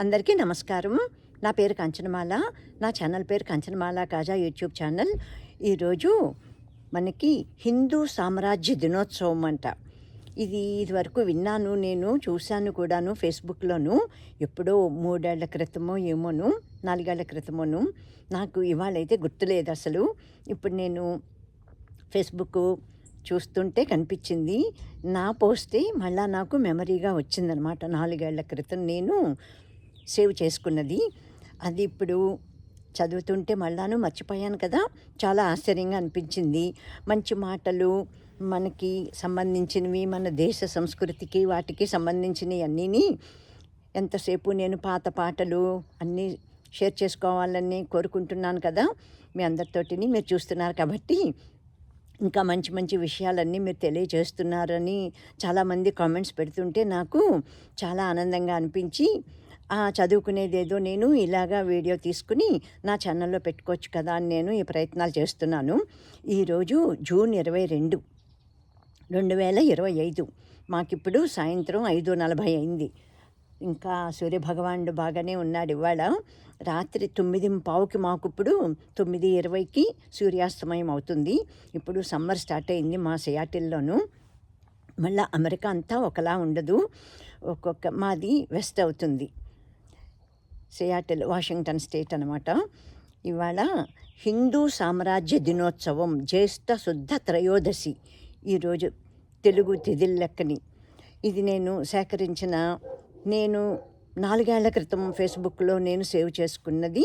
అందరికీ నమస్కారం. నా పేరు కంచనమాల. నా ఛానల్ పేరు కంచనమాల కాజా యూట్యూబ్ ఛానల్. ఈరోజు మనకి హిందూ సామ్రాజ్య దినోత్సవం అంట. ఇది ఇదివరకు విన్నాను నేను చూశాను కూడాను ఫేస్బుక్లోను. ఎప్పుడో మూడేళ్ళ క్రితమో ఏమోను నాలుగేళ్ళ క్రితమోను. నాకు ఇవాళైతే గుర్తులేదు అసలు. ఇప్పుడు నేను ఫేస్బుక్ చూస్తుంటే కనిపించింది. నా పోస్టే మళ్ళా నాకు మెమరీగా వచ్చిందనమాట. నాలుగేళ్ళ క్రితం నేను సేవ్ చేసుకున్నది. అది ఇప్పుడు చదువుతుంటే మళ్ళాను మర్చిపోయాను కదా. చాలా ఆశ్చర్యంగా అనిపించింది. మంచి మాటలు మనకి సంబంధించినవి మన దేశ సంస్కృతికి వాటికి సంబంధించినవి అన్నీని ఎంతసేపు నేను పాత పాటలు అన్నీ షేర్ చేసుకోవాలని కోరుకుంటున్నాను కదా. మీ అందరితోటిని మీరు చూస్తున్నారు కాబట్టి ఇంకా మంచి మంచి విషయాలన్నీ మీరు తెలియజేస్తున్నారని చాలామంది కామెంట్స్ పెడుతుంటే నాకు చాలా ఆనందంగా అనిపించి చదువుకునేదేదో నేను ఇలాగా వీడియో తీసుకుని నా ఛానల్లో పెట్టుకోవచ్చు కదా అని నేను ఈ ప్రయత్నాలు చేస్తున్నాను. ఈరోజు జూన్ ఇరవై రెండు రెండు వేల ఇరవై ఐదు. మాకిప్పుడు సాయంత్రం ఐదు నలభై అయింది. ఇంకా సూర్యభగవానుడు బాగానే ఉన్నాడు. ఇవాళ రాత్రి తొమ్మిది పావుకి మాకు ఇప్పుడు తొమ్మిది ఇరవైకి సూర్యాస్తమయం అవుతుంది. ఇప్పుడు సమ్మర్ స్టార్ట్ అయింది మా సియాటిల్లోనూ. మళ్ళీ అమెరికా అంతా ఒకలా ఉండదు. ఒక్కొక్క మాది వెస్ట్ అవుతుంది. సియాటిల్ వాషింగ్టన్ స్టేట్ అనమాట ఇవాళ హిందూ సామ్రాజ్య దినోత్సవం జ్యేష్ఠ శుద్ధ త్రయోదశి ఈరోజు తెలుగు తిదిల్లెక్కని ఇది నేను సేకరించిన నేను నాలుగేళ్ళ క్రితం ఫేస్బుక్లో నేను సేవ్ చేసుకున్నది.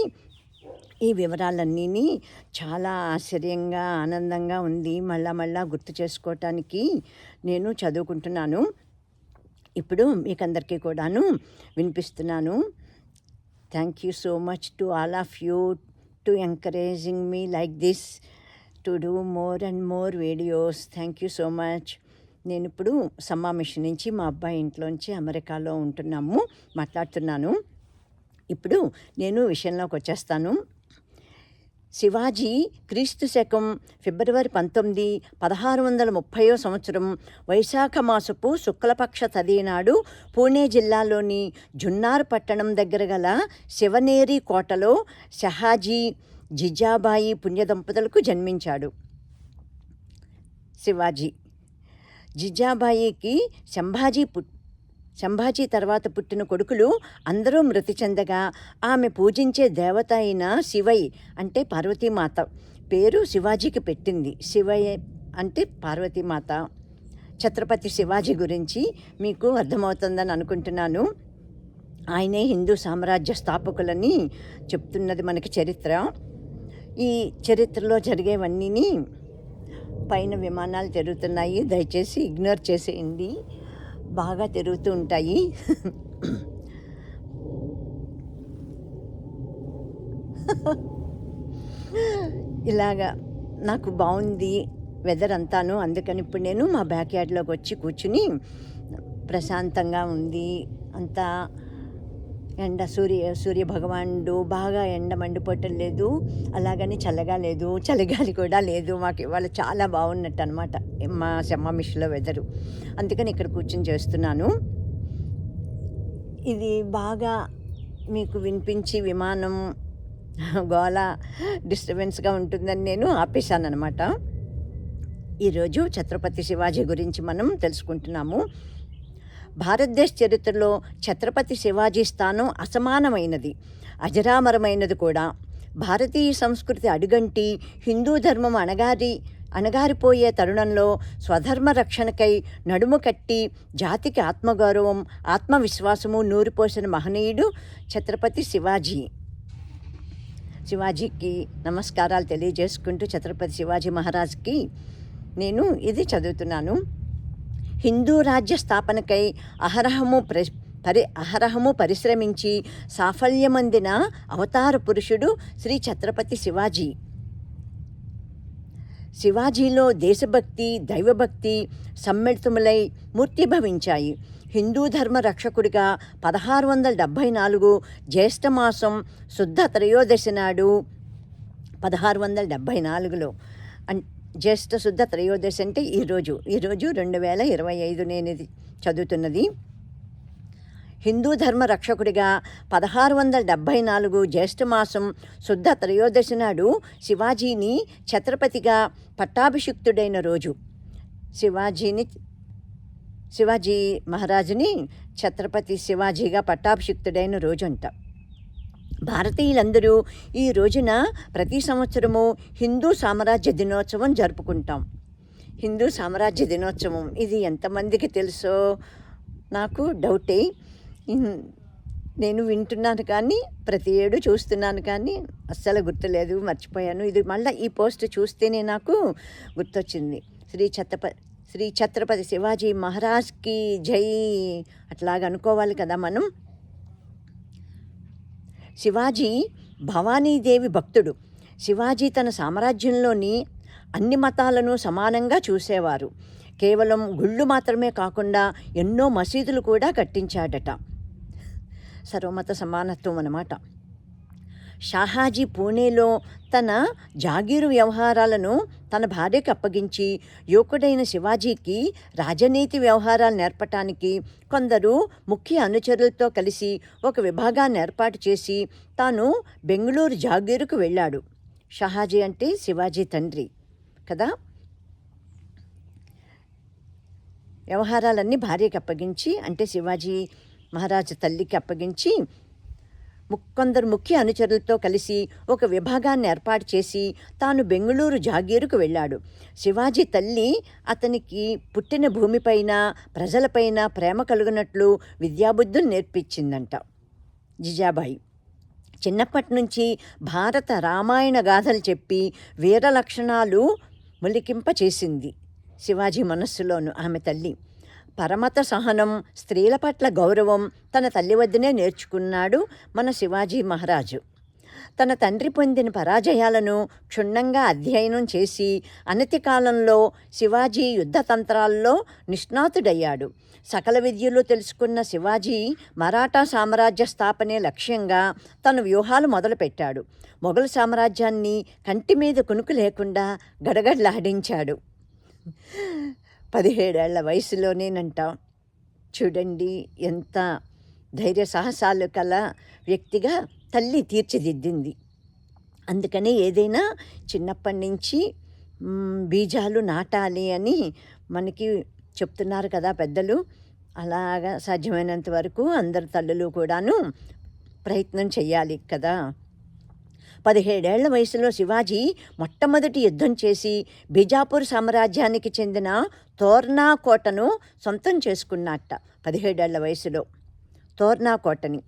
ఈ వివరాలన్నీ చాలా ఆశ్చర్యంగా ఆనందంగా ఉంది. మళ్ళా మళ్ళా గుర్తు చేసుకోవటానికి నేను చదువుకుంటున్నాను. ఇప్పుడు మీకందరికీ కూడాను వినిపిస్తున్నాను. Thank you so much to all of you to encouraging me like this to do more and more videos thank you so much నేను ఇప్పుడు సమ్మా మిషన్ నుంచి మా అబ్బాయి ఇంట్లోంచి అమెరికాలో ఉంటున్నాము మాట్లాడుతున్నాను. ఇప్పుడు నేను విషయంలోకి వచ్చేస్తాను. శివాజీ క్రీస్తు శకం ఫిబ్రవరి పంతొమ్మిది పదహారు వందల ముప్పయో సంవత్సరం వైశాఖ మాసపు శుక్లపక్ష తదీనాడు పూణే జిల్లాలోని జున్నార్ పట్టణం దగ్గర గల శివనేరి కోటలో షహాజీ జిజాబాయి పుణ్యదంపతులకు జన్మించాడు. శివాజీ జిజాబాయికి సంభాజీ పుట్ సంభాజీ తర్వాత పుట్టిన కొడుకులు అందరూ మృతి చెందగా ఆమె పూజించే దేవత అయిన శివై అంటే పార్వతీమాత. పేరు శివాజీకి పెట్టింది. శివయ్య అంటే పార్వతీమాత. ఛత్రపతి శివాజీ గురించి మీకు అర్థమవుతుందని అనుకుంటున్నాను. ఆయనే హిందూ సామ్రాజ్య స్థాపకులని చెప్తున్నది మనకి చరిత్ర. ఈ చరిత్రలో జరిగేవన్నీ పైన విమానాలు తిరుగుతున్నాయి. దయచేసి ఇగ్నోర్ చేసేయండి. బాగా తిరుగుతూ ఉంటాయి. ఇలాగా నాకు బాగుంది వెదర్ అంతాను. అందుకని ఇప్పుడు నేను మా బ్యాక్ యార్డ్లోకి వచ్చి కూర్చుని ప్రశాంతంగా ఉంది. అంతా ఎండ సూర్య సూర్య భగవానుడు బాగా ఎండ మండిపోవటం లేదు. అలాగని చల్లగా లేదు. చలిగాలి కూడా లేదు. మాకు ఇవాళ చాలా బాగున్నట్టు అనమాట మా సెమ్మ మిషన్లో వెదరు. అందుకని ఇక్కడ కూర్చొని చేస్తున్నాను. ఇది బాగా మీకు వినిపించి విమానం గోళ డిస్టర్బెన్స్గా ఉంటుందని నేను ఆపేశాను అనమాట ఈరోజు ఛత్రపతి శివాజీ గురించి మనం తెలుసుకుంటున్నాము. భారతదేశ చరిత్రలో ఛత్రపతి శివాజీ స్థానం అసమానమైనది అజరామరమైనది కూడా. భారతీయ సంస్కృతి అడుగంటి హిందూ ధర్మం అణగారి అణగారిపోయే తరుణంలో స్వధర్మ రక్షణకై నడుము కట్టి జాతికి ఆత్మగౌరవం ఆత్మవిశ్వాసము నూరిపోసిన మహనీయుడు ఛత్రపతి శివాజీ. శివాజీకి నమస్కారాలు తెలియజేసుకుంటూ ఛత్రపతి శివాజీ మహారాజ్కి నేను ఇది చదువుతున్నాను. హిందూ రాజ్య స్థాపనకై అహరహము ప్ర పరి అహరహము పరిశ్రమించి సాఫల్యమందిన అవతార పురుషుడు శ్రీ ఛత్రపతి శివాజీ. శివాజీలో దేశభక్తి దైవభక్తి సమ్మిళితములై మూర్తిభవించాయి. హిందూ ధర్మ రక్షకుడిగా పదహారు వందల డెబ్భై నాలుగు జ్యేష్ఠమాసం శుద్ధ త్రయోదశి నాడు పదహారు వందల డెబ్భై నాలుగులో అన్ జ్యేష్ఠ శుద్ధ త్రయోదశి అంటే ఈరోజు ఈరోజు రెండు వేల ఇరవై ఐదు నేను ఇది చదువుతున్నది. హిందూ ధర్మ రక్షకుడిగా పదహారు వందల డెబ్భై నాలుగు జ్యేష్ఠమాసం శుద్ధ త్రయోదశి నాడు శివాజీని ఛత్రపతిగా పట్టాభిషిక్తుడైన రోజు. శివాజీని శివాజీ మహారాజుని ఛత్రపతి శివాజీగా పట్టాభిషిక్తుడైన రోజు అంట భారతీయులందరూ ఈ రోజున ప్రతి సంవత్సరము హిందూ సామ్రాజ్య దినోత్సవం జరుపుకుంటాం. హిందూ సామ్రాజ్య దినోత్సవం ఇది ఎంతమందికి తెలుసో నాకు డౌటే. నేను వింటున్నాను కానీ ప్రతి ఏడు చూస్తున్నాను కానీ అస్సలు గుర్తులేదు మర్చిపోయాను. ఇది మళ్ళీ ఈ పోస్ట్ చూస్తేనే నాకు గుర్తొచ్చింది. శ్రీ ఛత్రపతి శ్రీ ఛత్రపతి శివాజీ మహారాజ్కి జై అట్లాగ అనుకోవాలి కదా మనం. శివాజీ భవానీదేవి భక్తుడు. శివాజీ తన సామ్రాజ్యంలోని అన్ని మతాలను సమానంగా చూసేవారు. కేవలం గుళ్ళు మాత్రమే కాకుండా ఎన్నో మసీదులు కూడా కట్టించాడట. సర్వమత సమానత్వం అన్నమాట. షాహాజీ పూణేలో తన జాగీరు వ్యవహారాలను తన భార్యకు అప్పగించి యువకుడైన శివాజీకి రాజనీతి వ్యవహారాలు నేర్పటానికి కొందరు ముఖ్య అనుచరులతో కలిసి ఒక విభాగాన్ని ఏర్పాటు చేసి తాను బెంగళూరు జాగీరుకు వెళ్ళాడు. షహాజీ అంటే శివాజీ తండ్రి కదా? వ్యవహారాలన్నీ భార్యకి అప్పగించి అంటే శివాజీ మహారాజు తల్లికి అప్పగించి కొందరు ముఖ్య అనుచరులతో కలిసి ఒక విభాగాన్ని ఏర్పాటు చేసి తాను బెంగళూరు జాగీరుకు వెళ్ళాడు. శివాజీ తల్లి అతనికి పుట్టిన భూమిపైన ప్రజలపైన ప్రేమ కలుగునట్లు విద్యాబుద్ధులు నేర్పించిందంట. జిజాబాయి చిన్నప్పటి నుంచి భారత రామాయణ గాథలు చెప్పి వీర లక్షణాలు ములికింప చేసింది శివాజీ మనస్సులోను ఆమె తల్లి. పరమత సహనం స్త్రీల పట్ల గౌరవం తన తల్లి వద్దనే నేర్చుకున్నాడు మన శివాజీ మహారాజు. తన తండ్రి పొందిన పరాజయాలను క్షుణ్ణంగా అధ్యయనం చేసి అనతి కాలంలో శివాజీ యుద్ధతంత్రాల్లో నిష్ణాతుడయ్యాడు. సకల విద్యలు తెలుసుకున్న శివాజీ మరాఠా సామ్రాజ్య స్థాపనే లక్ష్యంగా తన వ్యూహాలు మొదలుపెట్టాడు. మొఘల్ సామ్రాజ్యాన్ని కంటి మీద కునుకు లేకుండా గడగడలాడించాడు. పదిహేడేళ్ళ వయసులోనేనంట. చూడండి ఎంత ధైర్య సాహసాలు కల వ్యక్తిగా తల్లి తీర్చిదిద్దింది. అందుకనే ఏదైనా చిన్నప్పటి నుంచి బీజాలు నాటాలి అని మనకి చెప్తున్నారు కదా పెద్దలు. అలాగా సాధ్యమైనంత వరకు అందరు తల్లులు కూడాను ప్రయత్నం చేయాలి కదా. పదిహేడేళ్ళ వయసులో శివాజీ మొట్టమొదటి యుద్ధం చేసి బిజాపూర్ సామ్రాజ్యానికి చెందిన తోర్నా కోటను సొంతం చేసుకున్నట్ట పదిహేడేళ్ళ వయసులో. తోర్నా కోటని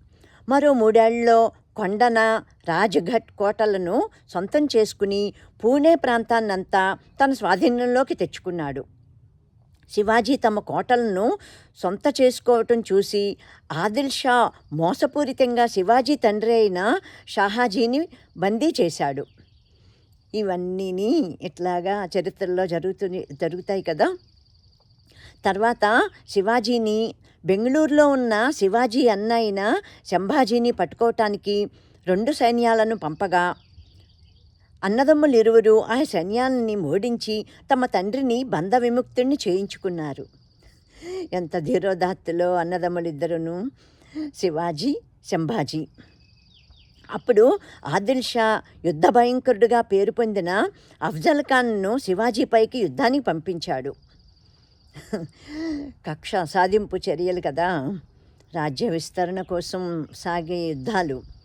మరో మూడేళ్ళలో కొండన రాజఘట్ కోటలను సొంతం చేసుకుని పూణే ప్రాంతాన్నంతా తన స్వాధీనంలోకి తెచ్చుకున్నాడు. శివాజీ తమ కోటలను సొంత చేసుకోవటం చూసి ఆదిల్ షా మోసపూరితంగా శివాజీ తండ్రి అయిన షాహాజీని బందీ చేశాడు. ఇవన్నీని ఇట్లాగా చరిత్రలో జరుగుతుంది జరుగుతాయి కదా. తర్వాత శివాజీని బెంగళూరులో ఉన్న శివాజీ అన్న అయిన శంభాజీని పట్టుకోవటానికి రెండు సైన్యాలను పంపగా అన్నదమ్ములు ఇరువురు ఆ సైన్యాన్ని ఓడించి తమ తండ్రిని బంధ విముక్తుణ్ణి చేయించుకున్నారు. ఎంత ధీరోదాత్తులో అన్నదమ్ములిద్దరును. శివాజీ శంభాజీ. అప్పుడు ఆదిల్ షా యుద్ధ భయంకరుడుగా పేరు పొందిన అఫ్జల్ ఖాన్ను శివాజీపైకి యుద్ధానికి పంపించాడు. కక్ష సాధింపు చర్యలు కదా. రాజ్య విస్తరణ కోసం సాగే యుద్ధాలు.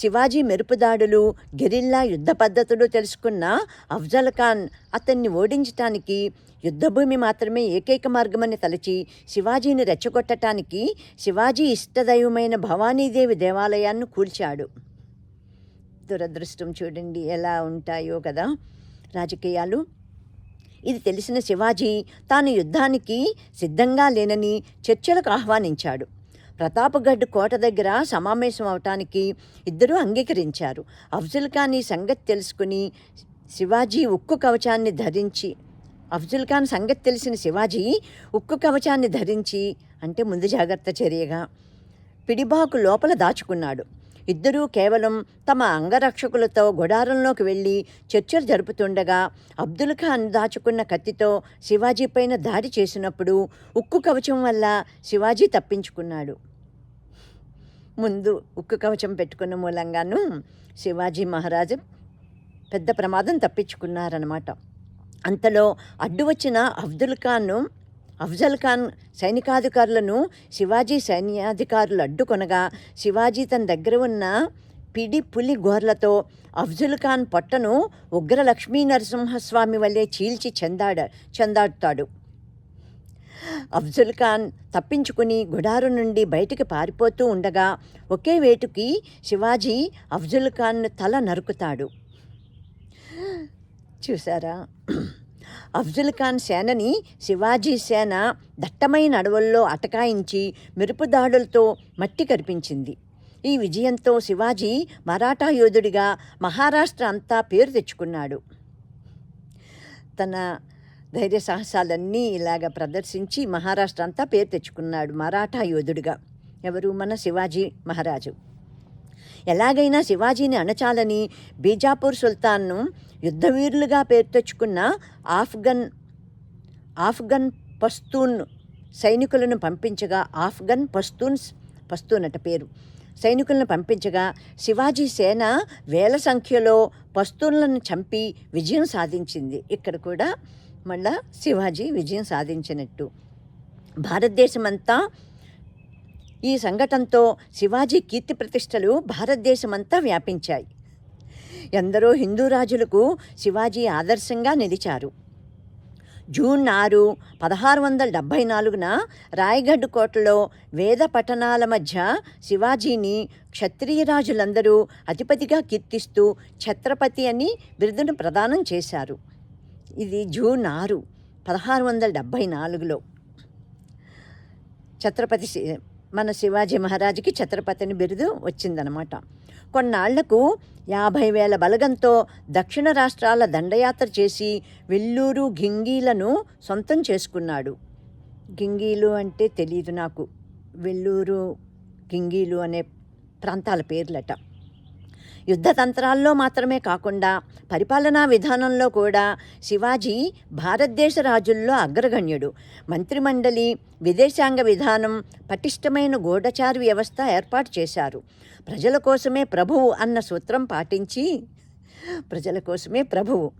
శివాజీ మెరుపుదాడులు గెరిల్లా యుద్ధ పద్ధతులు తెలుసుకున్న అఫ్జల్ ఖాన్ అతన్ని ఓడించటానికి యుద్ధభూమి మాత్రమే ఏకైక మార్గమని తలచి శివాజీని రెచ్చగొట్టటానికి శివాజీ ఇష్టదైవమైన భవానీదేవి దేవాలయాన్ని కూల్చాడు. దురదృష్టం చూడండి ఎలా ఉంటాయో కదా రాజకీయాలు. ఇది తెలిసిన శివాజీ తాను యుద్ధానికి సిద్ధంగా లేనని చర్చలకు ఆహ్వానించాడు. ప్రతాపగఢ్ కోట దగ్గర సమావేశం అవటానికి ఇద్దరూ అంగీకరించారు. అఫ్జుల్ ఖాన్ ఈ సంగతి తెలుసుకుని శివాజీ ఉక్కు కవచాన్ని ధరించి అఫ్జుల్ ఖాన్ సంగతి తెలిసిన శివాజీ ఉక్కు కవచాన్ని ధరించి అంటే ముందు జాగ్రత్త చర్యగా పిడిబాకు లోపల దాచుకున్నాడు. ఇద్దరూ కేవలం తమ అంగరక్షకులతో గుడారంలోకి వెళ్ళి చర్చలు జరుపుతుండగా అబ్దుల్ ఖాన్ దాచుకున్న కత్తితో శివాజీ పైన దాడి చేసినప్పుడు ఉక్కు కవచం వల్ల శివాజీ తప్పించుకున్నాడు. ముందు ఉక్కు కవచం పెట్టుకున్న మూలంగాను శివాజీ మహారాజు పెద్ద ప్రమాదం తప్పించుకున్నారనమాట అంతలో అడ్డు వచ్చిన అబ్దుల్ ఖాన్ను అఫ్జల్ ఖాన్ సైనికాధికారులను శివాజీ సైన్యాధికారులు అడ్డుకొనగా శివాజీ తన దగ్గర ఉన్న పిడి పులి గోర్లతో అఫ్జుల్ ఖాన్ పొట్టను ఉగ్ర లక్ష్మీ నరసింహస్వామి వల్లే చీల్చి చెందాడ చెందాడుతాడు. అఫ్జుల్ ఖాన్ తప్పించుకుని గుడారు నుండి బయటికి పారిపోతూ ఉండగా ఒకే వేటుకి శివాజీ అఫ్జుల్ ఖాన్ తల నరుకుతాడు. చూసారా అఫ్జుల్ ఖాన్ సేనని శివాజీ సేన దట్టమైన అడవుల్లో అటకాయించి మెరుపు దాడులతో మట్టి కరిపించింది. ఈ విజయంతో శివాజీ మరాఠా యోధుడిగా మహారాష్ట్ర అంతా పేరు తెచ్చుకున్నాడు. తన ధైర్య సాహసాలన్నీ ఇలాగ ప్రదర్శించి మహారాష్ట్ర అంతా పేరు తెచ్చుకున్నాడు మరాఠా యోధుడిగా. ఎవరు? మన శివాజీ మహారాజు. ఎలాగైనా శివాజీని అణచాలని బీజాపూర్ సుల్తాన్ను యుద్ధవీరులుగా పేరు తెచ్చుకున్న ఆఫ్ఘన్ ఆఫ్ఘన్ పస్తూన్ సైనికులను పంపించగా ఆఫ్ఘన్ పస్తూన్స్ పస్తూన్ అట పేరు. సైనికులను పంపించగా శివాజీ సేన వేల సంఖ్యలో పస్తూన్లను చంపి విజయం సాధించింది. ఇక్కడ కూడా మళ్ళా శివాజీ విజయం సాధించినట్టు. భారతదేశమంతా ఈ సంఘటనతో శివాజీ కీర్తి ప్రతిష్టలు భారతదేశమంతా వ్యాపించాయి. ఎందరో హిందూ రాజులకు శివాజీ ఆదర్శంగా నిలిచారు. జూన్ ఆరు పదహారు వందల డెబ్భై నాలుగున రాయగఢ్ కోటలో వేద పఠనాల మధ్య శివాజీని క్షత్రియ రాజులందరూ అధిపతిగా కీర్తిస్తూ ఛత్రపతి అని బిరుదును ప్రదానం చేశారు. ఇది జూన్ ఆరు పదహారు వందల డెబ్భై నాలుగులో. ఛత్రపతి మన శివాజీ మహారాజుకి ఛత్రపతిని బిరుదు వచ్చిందనమాట. కొన్నాళ్ళకు యాభై వేల బలగంతో దక్షిణ రాష్ట్రాల దండయాత్ర చేసి వెల్లూరు గింగీలను సొంతం చేసుకున్నాడు. గింగీలు అంటే తెలియదు నాకు. వెల్లూరు గింగీలు అనే ప్రాంతాల పేర్లట. యుద్ధ తంత్రాల్లో మాత్రమే కాకుండా పరిపాలనా విధానంలో కూడా శివాజీ భారతదేశ రాజుల్లో అగ్రగణ్యుడు. మంత్రిమండలి విదేశాంగ విధానం పటిష్టమైన గూఢచారి వ్యవస్థ ఏర్పాటు చేశారు. ప్రజల కోసమే ప్రభువు అన్న సూత్రం పాటించి ప్రజల కోసమే ప్రభువు.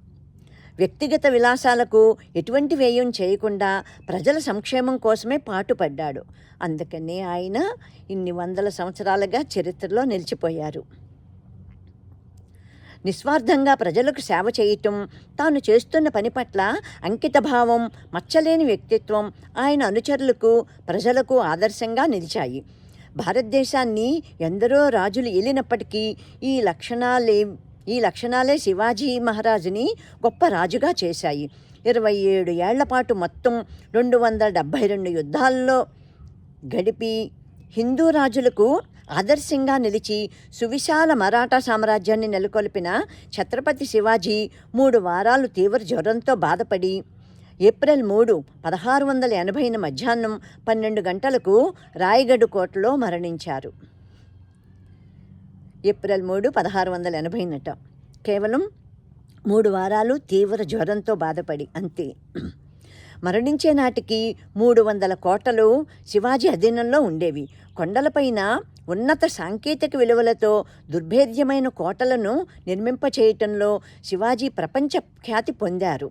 వ్యక్తిగత విలాసాలకు ఎటువంటి వ్యయం చేయకుండా ప్రజల సంక్షేమం కోసమే పాటుపడ్డాడు. అందుకనే ఆయన ఇన్ని వందల సంవత్సరాలుగా చరిత్రలో నిలిచిపోయారు. నిస్వార్థంగా ప్రజలకు సేవ చేయటం తాను చేస్తున్న పని పట్ల అంకితభావం మచ్చలేని వ్యక్తిత్వం ఆయన అనుచరులకు ప్రజలకు ఆదర్శంగా నిలిచాయి. భారతదేశాన్ని ఎందరో రాజులు ఏలినప్పటికీ ఈ లక్షణాలే ఈ లక్షణాలే శివాజీ మహారాజుని గొప్ప రాజుగా చేశాయి. ఇరవై ఏడు ఏళ్ళ పాటు మొత్తం రెండు వందల డెబ్భై రెండు యుద్ధాల్లో గడిపి హిందూ రాజులకు ఆదర్శంగా నిలిచి సువిశాల మరాఠా సామ్రాజ్యాన్ని నెలకొల్పిన ఛత్రపతి శివాజీ మూడు వారాలు తీవ్ర జ్వరంతో బాధపడి ఏప్రిల్ మూడు పదహారు వందల ఎనభైన మధ్యాహ్నం పన్నెండు గంటలకు రాయగఢ్ కోటలో మరణించారు. ఏప్రిల్ మూడు పదహారు వందల ఎనభైనట. కేవలం మూడు వారాలు తీవ్ర జ్వరంతో బాధపడి అంతే. మరణించే నాటికి మూడు వందల కోటలు శివాజీ అధీనంలో ఉండేవి. కొండలపైన ఉన్నత సాంకేతిక విలువలతో దుర్భేద్యమైన కోటలను నిర్మింపచేయటంలో శివాజీ ప్రపంచ ఖ్యాతి పొందారు.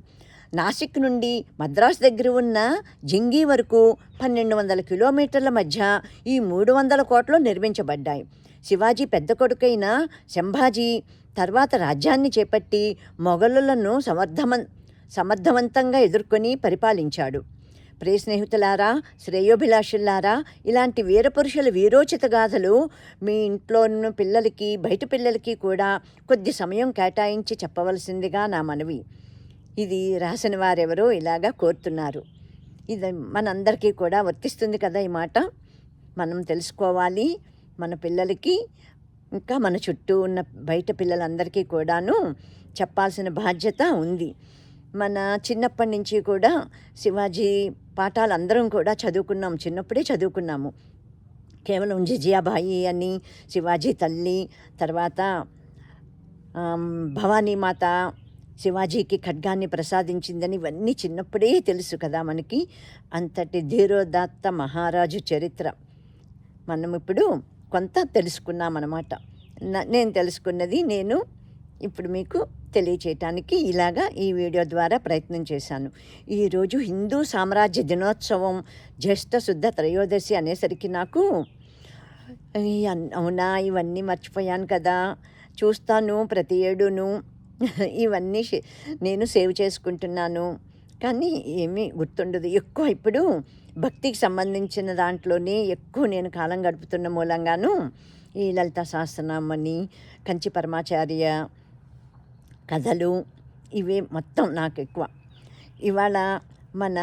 నాసిక్ నుండి మద్రాసు దగ్గర ఉన్న జింగి వరకు పన్నెండు వందల కిలోమీటర్ల మధ్య ఈ మూడు వందల కోట్లు నిర్మించబడ్డాయి. శివాజీ పెద్ద కొడుకైన శంభాజీ తర్వాత రాజ్యాన్ని చేపట్టి మొఘలులను సమర్థమన్ సమర్థవంతంగా ఎదుర్కొని పరిపాలించాడు. ప్రియ స్నేహితులారా శ్రేయోభిలాషులారా ఇలాంటి వీరపురుషుల వీరోచిత గాథలు మీ ఇంట్లో పిల్లలకి బయట పిల్లలకి కూడా కొద్ది సమయం కేటాయించి చెప్పవలసిందిగా నా మనవి. ఇది రాసిన వారెవరో ఇలాగా కోరుతున్నారు. ఇది మనందరికీ కూడా వర్తిస్తుంది కదా ఈ మాట? మనం తెలుసుకోవాలి మన పిల్లలకి ఇంకా మన చుట్టూ ఉన్న బయట పిల్లలందరికీ కూడాను చెప్పాల్సిన బాధ్యత ఉంది. మన చిన్నప్పటి నుంచి కూడా శివాజీ పాఠాలు అందరం కూడా చదువుకున్నాం. చిన్నప్పుడే చదువుకున్నాము. కేవలం జిజియాబాయి అని శివాజీ తల్లి తర్వాత భవానీమాత శివాజీకి ఖడ్గాన్ని ప్రసాదించిందని ఇవన్నీ చిన్నప్పుడే తెలుసు కదా మనకి. అంతటి ధీరోదాత్త మహారాజు చరిత్ర. మనం ఇప్పుడు కొంత తెలుసుకున్నామన్నమాట. నేను తెలుసుకున్నది నేను. ఇప్పుడు మీకు తెలియచేయటానికి ఇలాగా ఈ వీడియో ద్వారా ప్రయత్నం చేశాను. ఈరోజు హిందూ సామ్రాజ్య దినోత్సవం జ్యేష్ఠ శుద్ధ త్రయోదశి అనేసరికి నాకు అవునా? ఇవన్నీ మర్చిపోయాను కదా. చూస్తాను ప్రతి ఏడును. ఇవన్నీ నేను సేవ్ చేసుకుంటున్నాను. కానీ ఏమీ గుర్తుండదు. ఎక్కువ ఇప్పుడు భక్తికి సంబంధించిన దాంట్లోనే ఎక్కువ నేను కాలం గడుపుతున్న మూలంగాను ఈ లలిత సహస్రనామని కంచి పరమాచార్య కథలు ఇవే మొత్తం నాకు ఎక్కువ ఇవాళ మన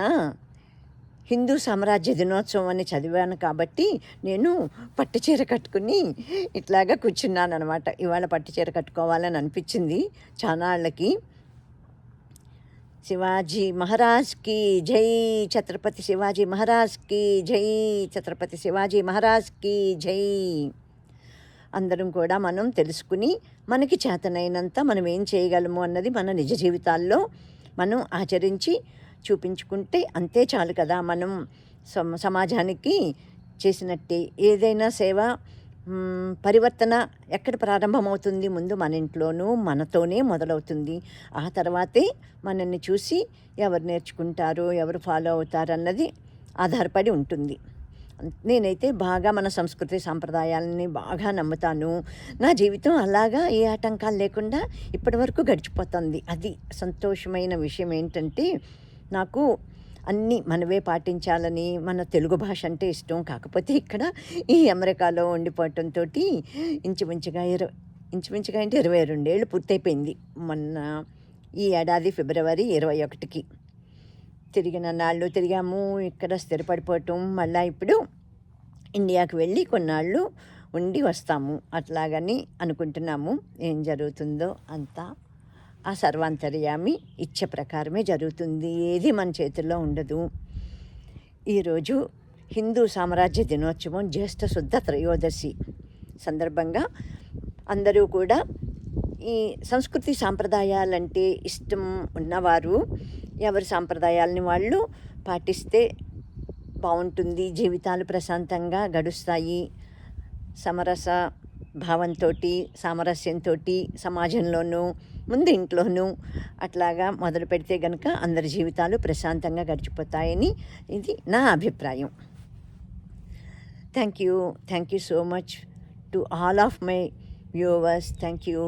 హిందూ సామ్రాజ్య దినోత్సవం అని చదివాను కాబట్టి నేను పట్టు చీర కట్టుకుని ఇట్లాగా కూర్చున్నాను అనమాట ఇవాళ పట్టు చీర కట్టుకోవాలని అనిపించింది చానాళ్ళకి శివాజీ మహారాజ్కి జై ఛత్రపతి శివాజీ మహారాజ్కి జై ఛత్రపతి శివాజీ మహారాజ్కి జై. అందరం కూడా మనం తెలుసుకుని మనకి చేతనైనంత మనం ఏం చేయగలము అన్నది మన నిజ జీవితాల్లో మనం ఆచరించి చూపించుకుంటే అంతే చాలు కదా. మనం సమ సమాజానికి చేసినట్టే ఏదైనా సేవ పరివర్తన ఎక్కడ ప్రారంభమవుతుంది? ముందు మన ఇంట్లోనూ మనతోనే మొదలవుతుంది. ఆ తర్వాతే మనల్ని చూసి ఎవరు నేర్చుకుంటారు ఎవరు ఫాలో అవుతారు అన్నది ఆధారపడి ఉంటుంది. నేనైతే బాగా మన సంస్కృతి సాంప్రదాయాలని బాగా నమ్ముతాను. నా జీవితం అలాగా ఏ ఆటంకాలు లేకుండా ఇప్పటివరకు గడిచిపోతుంది. అది సంతోషమైన విషయం ఏంటంటే నాకు అన్నీ మనవే పాటించాలని మన తెలుగు భాష అంటే ఇష్టం. కాకపోతే ఇక్కడ ఈ అమెరికాలో ఉండిపోవటంతో ఇంచుమించుగా ఇరవై ఇంచుమించుగా అంటే ఇరవై రెండేళ్ళు పూర్తయిపోయింది. మొన్న ఈ ఏడాది ఫిబ్రవరి ఇరవై ఒకటికి. తిరిగిన నాళ్ళు తిరిగాము ఇక్కడ స్థిరపడిపోవటం మళ్ళీ ఇప్పుడు ఇండియాకి వెళ్ళి కొన్నాళ్ళు ఉండి వస్తాము. అట్లాగని అనుకుంటున్నాము. ఏం జరుగుతుందో అంతా ఆ సర్వాంతర్యామి ఇచ్చ ప్రకారమే జరుగుతుంది. ఏది మన చేతుల్లో ఉండదు. ఈరోజు హిందూ సామ్రాజ్య దినోత్సవం జ్యేష్ఠ శుద్ధ త్రయోదశి సందర్భంగా అందరూ కూడా ఈ సంస్కృతి సాంప్రదాయాలంటే ఇష్టం ఉన్నవారు ఎవరి సాంప్రదాయాలని వాళ్ళు పాటిస్తే బాగుంటుంది. జీవితాలు ప్రశాంతంగా గడుస్తాయి. సమరస భావంతో సామరస్యంతో సమాజంలోనూ ముందు ఇంట్లోనూ అట్లాగా మొదలు పెడితే గనుక అందరి జీవితాలు ప్రశాంతంగా గడిచిపోతాయని ఇది నా అభిప్రాయం. Thank you. Thank you so much to all of my viewers. Thank you.